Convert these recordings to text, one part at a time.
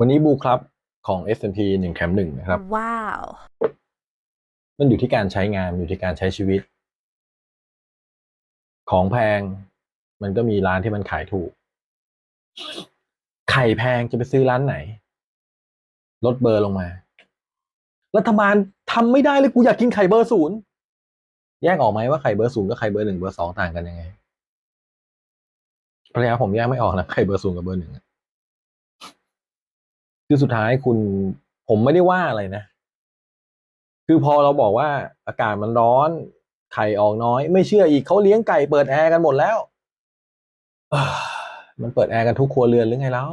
วันนี้บูครับของ S&P หนึ่งแถมหนึ่งนะครับ ว้าว มันอยู่ที่การใช้งานอยู่ที่การใช้ชีวิต ของแพง มันก็มีร้านที่มันขายถูก ไข่แพงจะไปซื้อร้านไหน ลดเบอร์ลงมา รัฐบาลทำไม่ได้เลยกูอยากกินไข่เบอร์ศูนย์แยกออกไหมว่าไข่เบอร์ศูนย์กับไข่เบอร์หนึ่งเบอร์สองต่างกันยังไงภรรยาผมแยกไม่ออกนะไข่เบอร์ศูนย์กับเบอร์หนึ่งอะ คือสุดท้ายคุณผมไม่ได้ว่าอะไรนะ คือพอเราบอกว่าอากาศมันร้อน ไข่ออกน้อย ไม่เชื่ออีกเขาเลี้ยงไก่เปิดแอร์กันหมดแล้วมันเปิดแอร์กันทุกครัวเรือนหรือไงแล้ว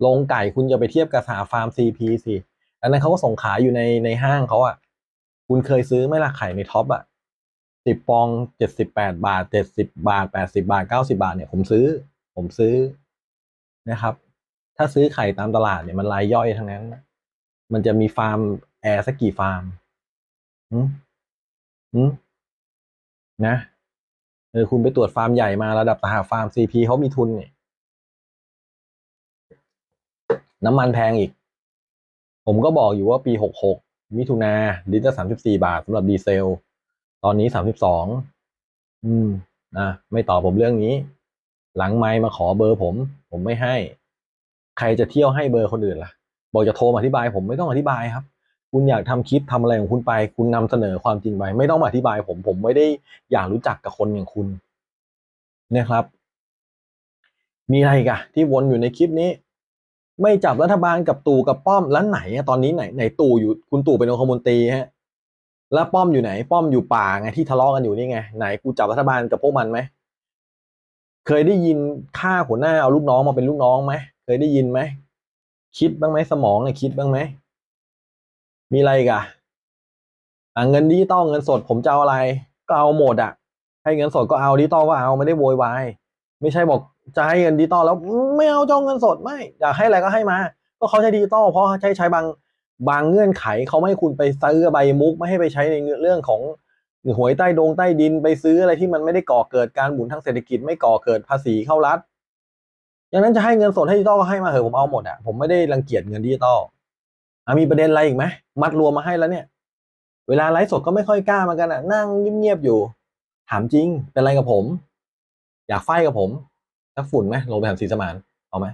โรงไก่คุณจะไปเทียบกับสาฟาร์มซีพีสิอันนั้นเขาก็ส่งขายอยู่ในในห้างเขาอะ่ะ คุณเคยซื้อไหมล่ะไข่ในท็อปอะ่ะสิบฟองเจ็ดสิบแปดบาทเจ็ดสิบาทแปดสิบาทเก้าสิบาทเนี่ยผมซื้อ ผมซื้อนะครับ ถ้าซื้อไข่ตามตลาดเนี่ยมันรายย่อยทั้งนั้น มันจะมีฟาร์มแอร์สักกี่ฟาร์มอืมอืมนะเออคุณไปตรวจฟาร์มใหญ่มาระดับสหฟาร์มซีพีเขามีทุนเนี่ยน้ำมันแพงอีก ผมก็บอกอยู่ว่าปีหกหกมิถุนาลิตรสามสิบสี่บาทสำหรับดีเซล ตอนนี้สามสิบสองอืมนะไม่ตอบผมเรื่องนี้ หลังไมค์มาขอเบอร์ผม ผมไม่ให้ ใครจะเที่ยวให้เบอร์คนอื่นล่ะ บอกจะโทรมาอธิบาย ผมไม่ต้องอธิบายครับ คุณอยากทำคลิปทำอะไรของคุณไป คุณนำเสนอความจริงไป ไม่ต้องมาอธิบาย ผมผมไม่ได้อยากรู้จักกับคนอย่างคุณนี่ยครับ มีอะไรกะที่วนอยู่ในคลิปนี้ ไม่จับรัฐบาลกับตู่กับป้อมแล้วไหนตอนนี้ไหนไหนตู่อยู่คุณตู่เป็นองคมนตรีฮะแล้วป้อมอยู่ไหน ป้อมอยู่ป่าไงที่ทะเลาะกันอยู่นี่ไงไหนกูจับรัฐบาลกับพวกมันไหมเคยได้ยินฆ่าหัวหน้าเอาลูกน้องมาเป็นลูกน้องไหม เคยได้ยินไหม คิดบ้างไหมสมองเนี่ยคิดบ้างไหม มีอะไรกะอะเงินดิจิตอลเงินสดผมจะเอาอะไร ก็เอาหมดอะให้เงินสดก็เอาดิจิตอลก็เอาไม่ได้โวยวายไม่ใช่บอกจะให้เงินดิจิตอลแล้วไม่เอาจะเอาเงินสดไม่อยากให้อะไรก็ให้มา ก็เขาใช้ดิจิตอลเพราะใช้ใช้บางบางเงื่อนไขเขาไม่ให้คุณไปซื้อใบมุกไม่ให้ไปใช้ในเรื่องของหวยใต้ดงใต้ดินไปซื้ออะไรที่มันไม่ได้ก่อเกิดการหมุนทางเศรษฐกิจไม่ก่อเกิดภาษีเข้ารัฐ อย่างนั้นจะให้เงินสดให้ดิจิตอลก็ให้มาเหอะผมเอาหมดอะผมไม่ได้รังเกียจเงินดิจิตอลอะมีประเด็นอะไรอีกไหมมัดรวมมาให้แล้วเนี่ย เวลาไลฟ์สดก็ไม่ค่อยกล้ามากันอะนั่งเงียบๆอยู่ ถามจริงเป็นอะไรกับผม อยากไฟกับผมถ้าฝุ่นไหมลงไปถามสีสมานเอาไหม